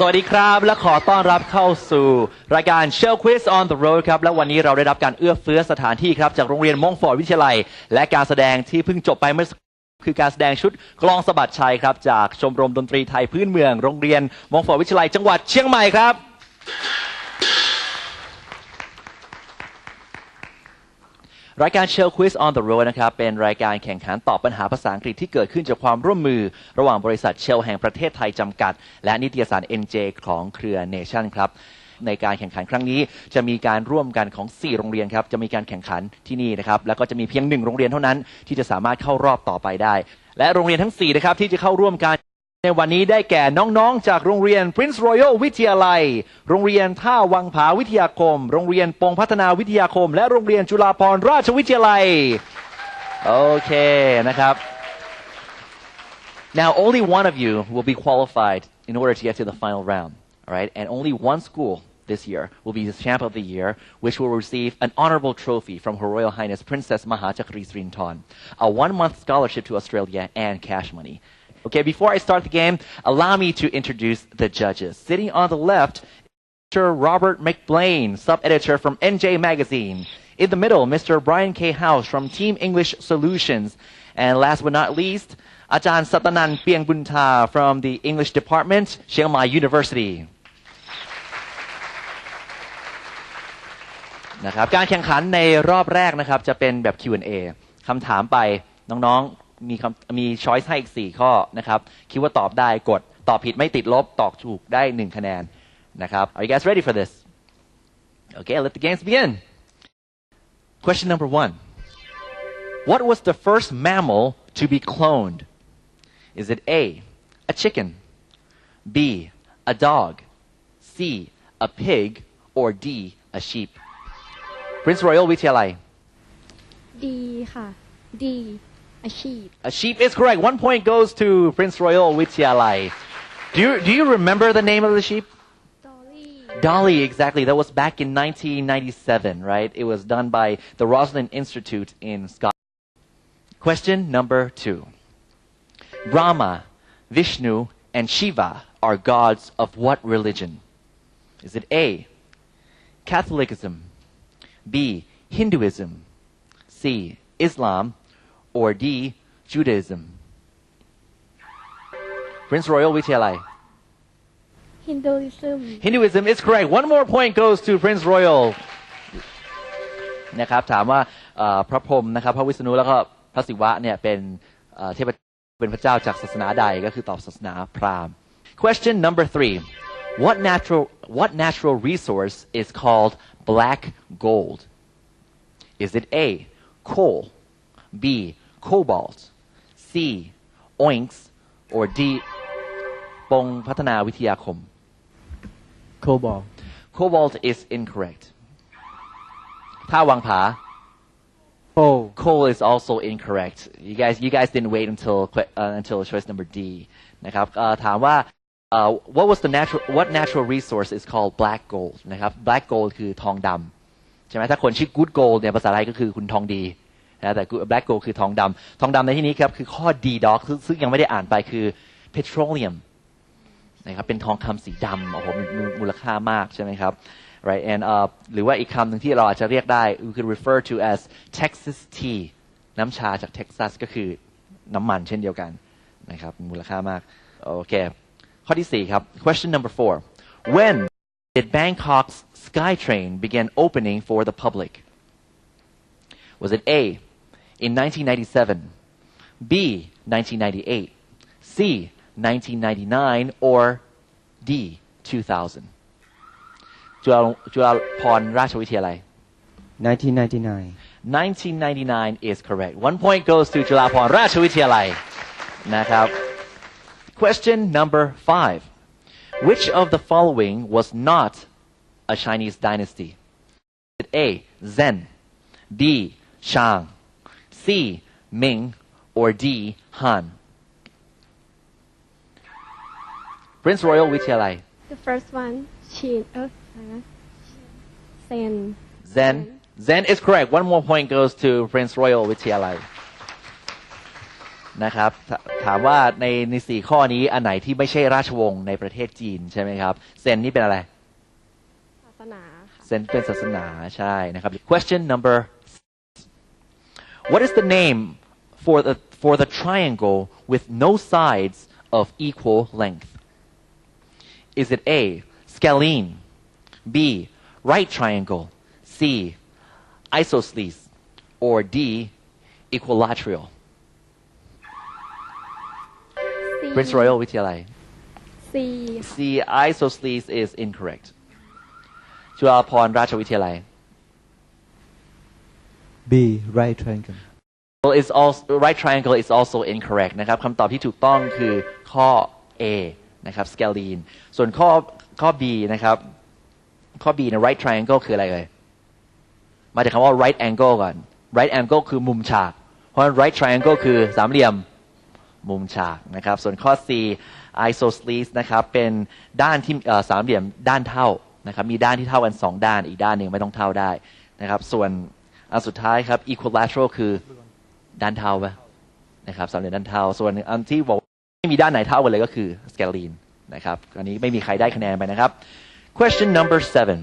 สวัสดีครับ และขอต้อนรับเข้าสู่ รายการ Shell Quiz on the Road ครับ และวันนี้เราได้รับการเอื้อเฟื้อสถานที่ครับ จากโรงเรียนมงฟอร์ดวิทยาลัย และการแสดงที่เพิ่งจบไปเมื่อสักคือการแสดงชุดกลองสะบัดชัยครับ จากชมรมดนตรีไทยพื้นเมือง โรงเรียนมงฟอร์ดวิทยาลัยจังหวัดเชียงใหม่ครับ รายการ Shell Quiz on the Road นะครับ เป็นรายการแข่งขันตอบปัญหาภาษาอังกฤษที่เกิดขึ้นจากความร่วมมือ ระหว่างบริษัท Shell แห่งประเทศไทยจำกัด และนิตยสาร NJ ของเครือ Nation ครับ ในการแข่งขันครั้งนี้จะมีการร่วมกันของ 4 โรงเรียนครับ จะมีการแข่งขันที่นี่นะครับ แล้วก็จะมีเพียงหนึ่งโรงเรียนเท่านั้น ที่จะสามารถเข้ารอบต่อไปได้ และโรงเรียนทั้ง 4 นะครับที่จะเข้าร่วมการ ในวันนี้ได้แก่น้องๆ จากโรงเรียน Prince Royal วิทยาลัย โรงเรียนท่าวังผาวิทยาคม โรงเรียนปงพัฒนาวิทยาคม และโรงเรียนจุฬาภรณราชวิทยาลัย โอเคนะครับ Now only one of you will be qualified in order to get to the final round, all right? And only one school this year will be the champ of the year, which will receive an honorable trophy from Her Royal Highness Princess Maha Chakri Srinton, a one-month scholarship to Australia, and cash money. Okay, before I start the game, allow me to introduce the judges. Sitting on the left, Mr. Robert McBlain, sub-editor from NJ Magazine. In the middle, Mr. Brian K. House from Team English Solutions. And last but not least, Ajahn Satanan Piang Bunta from the English Department, Chiang Mai University. นะครับการแข่งขันในรอบแรกนะครับจะเป็นแบบ Q&A คำถามไปน้องๆ มีคำมีช้อยส์ให้อีก 4 ข้อนะครับ คิดว่าตอบได้กด ตอบผิดไม่ติดลบ ตอบถูกได้ 1 คะแนนนะครับ Are you guys ready for this? Okay, let the games begin. Question number one. What was the first mammal to be cloned? Is it A, a chicken, B, a dog, C, a pig, or D, a sheep? Prince Royal วิทยาลัยดีค่ะดี A sheep. A sheep is correct. One point goes to Prince Royal Witsialai. Do you, do you remember the name of the sheep? Dolly. Dolly, exactly. That was back in 1997, right? It was done by the Roslin Institute in Scotland. Question number two. Brahma, Vishnu, and Shiva are gods of what religion? Is it A, Catholicism, B, Hinduism, C, Islam, or D, Judaism? Prince Royal วิทยาลัย ฮินดูอิซึม Hinduism is correct. One more point goes to Prince Royal นะครับถามว่าเอ่อพระพรหมนะครับ พระวิษณุแล้วก็พระศิวะเนี่ยเป็นเอ่อเทพเป็นพระเจ้าจากศาสนาใดก็คือตอบศาสนาพราหมณ์ Question number three What natural what natural resource is called black gold Is it A coal B cobalt C oinks or D ปงพัฒนาวิทยาคม Cobalt. Cobalt is incorrect. ถ้าวังผา Coal. coal is also incorrect. You guys, you guys didn't wait until que- uh, until choice number D นะครับเอ่อถามว่าเอ่อ what was the natural what natural resource is called black gold นะครับ black gold คือทองดำใช่ไหมถ้าคนชื่อ good gold เนี่ยภาษาไทยก็คือคุณทองดี นะแต่ black gold คือทองดำทองดำในที่นี้ครับ คือข้อ D dog ซึ่งซึ่งยังไม่ได้อ่านไปคือ petroleum นะครับเป็นทองคำสีดำโอ้โหม,ม,มูลค่ามากใช่ไหมครับ right and uh, หรือว่าอีกคำหนึ่งที่เราอาจจะเรียกได้ we could refer to as Texas tea น้ำชาจากเท็กซัสก็คือน้ำมันเช่นเดียวกันนะครับมีมูลค่ามากโอเคข้อที่สี่ครับ question number four when did Bangkok's SkyTrain begin opening for the public was it A in 1997 B 1998 C 1999 or D 2000จุฬาจุฬาภรณราชวิทยาลัย 1999. 1999 is correct. One point goes to Jalapan Ratchavityalai. Nakab. Question number five. Which of the following was not a Chinese dynasty? A. Zen. B. Shang. C. Ming. Or D. Han. Prince Royal Vityalai. the first one ชีนเอออะไรนะเซน Zen. Zen is correct. One more point goes to Prince Royal Vityalai. นะครับถถามว่าในในสี่ข้อนี้อันไหนที่ไม่ใช่ราชวงศ์ในประเทศจีนใช่ไหมครับ เซนนี่เป็นอะไร ศาสนาค่ะเซนเป็นศาสนาใช่นะครับ question number what is the name for the for the triangle with no sides of equal length is it A scalene B right triangle C isosceles or D equilateral C Prince Royal วิทยาลัย C C isosceles is incorrect จุฬาภรณราชวิทยาลัย B right triangle Well, is also right triangle is also incorrect นะครับคำตอบที่ถูกต้องคือข้อ A นะครับ scalene ส่วนข้อข้อ B นะครับ ข้อ B ใน right triangle คืออะไรเลย มาจากคำว่า right angle ก่อน right angle คือมุมฉาก เพราะฉะนั้น right triangle คือสามเหลี่ยมมุมฉากนะครับ ส่วนข้อ C isosceles นะครับ เป็นด้านที่สามเหลี่ยมด้านเท่านะครับ มีด้านที่เท่ากันสองด้าน อีกด้านหนึ่งไม่ต้องเท่าได้นะครับ ส่วน อันสุดท้ายครับ equilateral คือด้านเท่าปะนะครับสามเหลี่ยมด้านเท่า ส่วนอันที่บอกไม่มีด้านไหนเท่ากันเลยก็คือสเกลีนนะครับอันนี้ไม่มีใครได้คะแนนไปนะครับ question number seven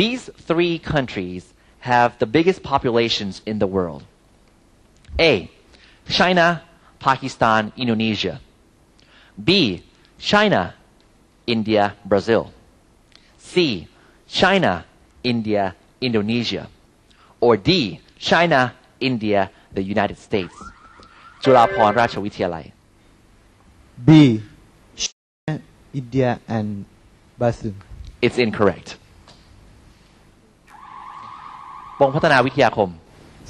these three countries have the biggest populations in the world A China Pakistan Indonesia B China India Brazil C China India Indonesia or D China India the United States จุฬาภรณราชวิทยาลัย B China, India and Brazil It's incorrect ปงพัฒนาวิทยาคม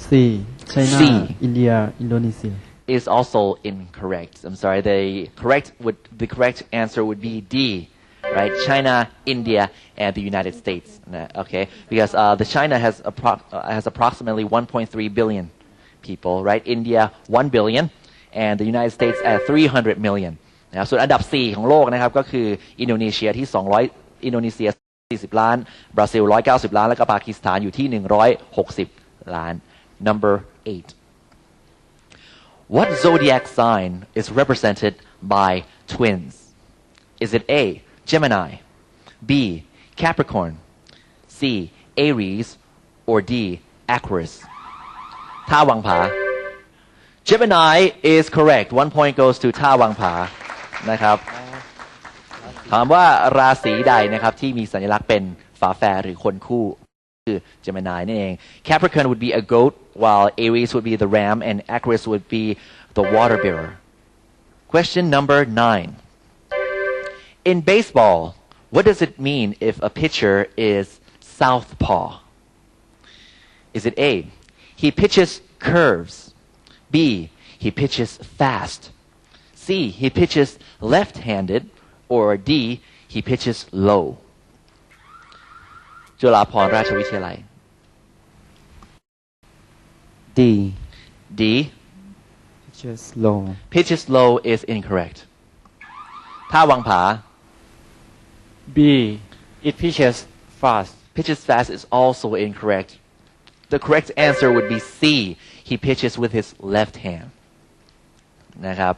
C China C. India Indonesia is also incorrect. I'm sorry. The correct would the correct answer would be D, right? China, India, and the United States. Uh, Okay, because uh, the China has appro- uh, has approximately 1.3 billion people, right? India 1 billion, and the United States at 300 million. นะครับส่วนอันดับ 4 ของโลกนะครับก็คืออินโดนีเซียที่ 200 อินโดนีเซีย 40 ล้าน บราซิล 190 ล้าน แล้วก็ปากีสถานอยู่ที่ 160 ล้าน number 8 What zodiac sign is represented by twins? Is it A. Gemini, B. Capricorn, C. Aries, or D. Aquarius? ท่าวังผา Gemini is correct. One point goes to ท่าวังผานะครับ ถามว่าราศีใดนะครับที่มีสัญลักษณ์เป็นฝาแฝดหรือคนคู่ คือ Gemini นั่นเอง Capricorn would be a goat while Aries would be the ram and Aquarius would be the water bearer question number nine in baseball what does it mean if a pitcher is southpaw is it A he pitches curves B he pitches fast C he pitches left-handed or D he pitches low จุฬาภรณราชวิทยาลัย D D just low pitches low is incorrect ท่าวังผา B. It pitches fast. pitches fast is also incorrect. The correct answer would be C. He pitches with his left hand. นะครับ